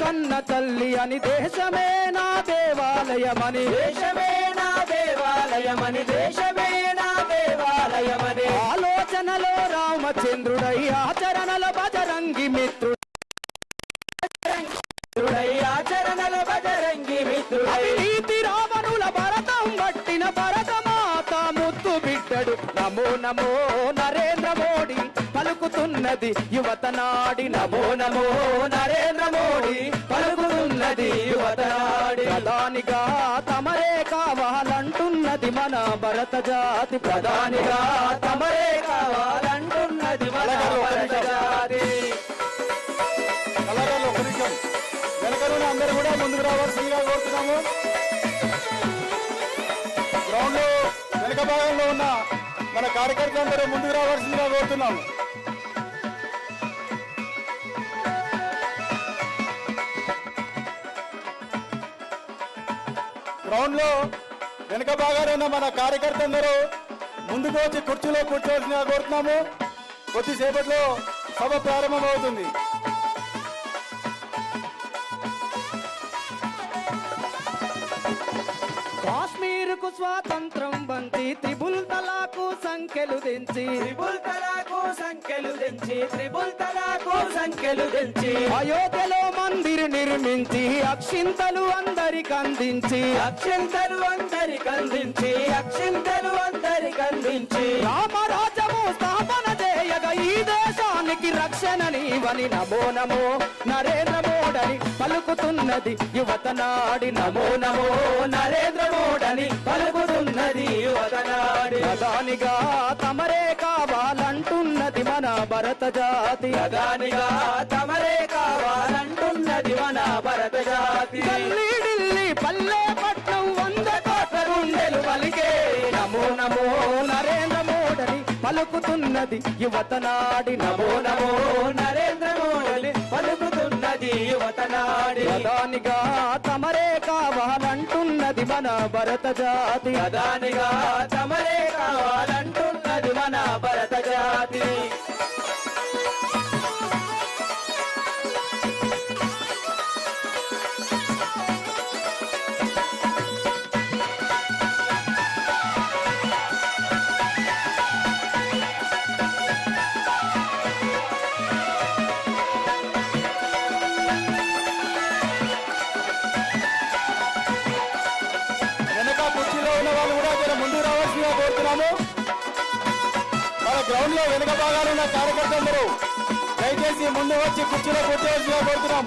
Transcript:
కన్న తల్లి అని దేశమే నా దేవాలయమని. దేశమే నా దేవాలయమని దేశమే నా దేవాలయమని. ఆలోచనలో రామచంద్రుడై ఆచరణలో బజరంగి మిత్రుడు. ఆచరణల బజరంగి మిత్రుడై. నీతి రావణుల భరతం పట్టిన భరతమాత ముద్దు బిడ్డడు. నమో నమో నరేంద్ర మోడీ పలుకుతున్నది యువత నాడి నమో నమో నరేంద్ర మోడీ. పలుకుతున్నది యువత నాడి ప్రధానిగా తమరే కావాలంటున్నది మన భరత జాతి ప్రధానిగా. తమరే కావాలంటున్నది మన భరత జాతి అందరూ కూడా ముందుకు రావాల్సిందిగా కోరుతున్నాము. గ్రౌండ్లో వెనుక భాగంలో ఉన్న మన కార్యకర్తలందరూ ముందుకు రావాల్సిందిగా కోరుతున్నాము. గ్రౌండ్లో వెనక భాగాలున్న మన కార్యకర్తలందరూ ముందుకు వచ్చి కుర్చీలో కూర్చోవాల్సిన కోరుతున్నాము. కొద్దిసేపట్లో సభ ప్రారంభమవుతుంది. కాశ్మీరుకు స్వాతంత్రం బంతి త్రిబుల్ తలాకు సంఖ్యలు దించి త్రిబుల్ తలాకు సంఖ్యలు తెంచి త్రిబుల్ తలాకు సంఖ్యలు తెంచి. అయోధ్యలో మందిర్ నిర్మించి అక్షింతలు అందరికి అందించి. అక్షింతలు అందరికి అందించి అక్షింతలు అందరికి అందించి. ఈ దేశానికి రక్షణ నీవని నమో నమో. నరేంద్ర మోడని పలుకుతున్నది యువత నాడి నమో నమో. నరేంద్ర మోడని పలుకుతున్నది యువత నాడి ప్రధానిగా తమరే కావాలంటున్నది మన భరత జాతి. ప్రధానిగా తమరే కావాలంటున్నది మన భరత జాతి. ఢిల్లీ పల్లె పట్నం పలుకుతున్నది యువత నాడి నమో నమో నరేంద్ర మోడీ. పలుకుతున్నది యువత నాడి ప్రధానిగా తమరే కావాలంటున్నది మన భరత జాతి. ప్రధానిగా తమరే కావాలి మన లో వెనుక భాగాలు ఉన్న కార్యకర్తలందరూ దయచేసి ముందు వచ్చి కుర్చీలో కూర్చోవలసిగా కోరుతున్నాం.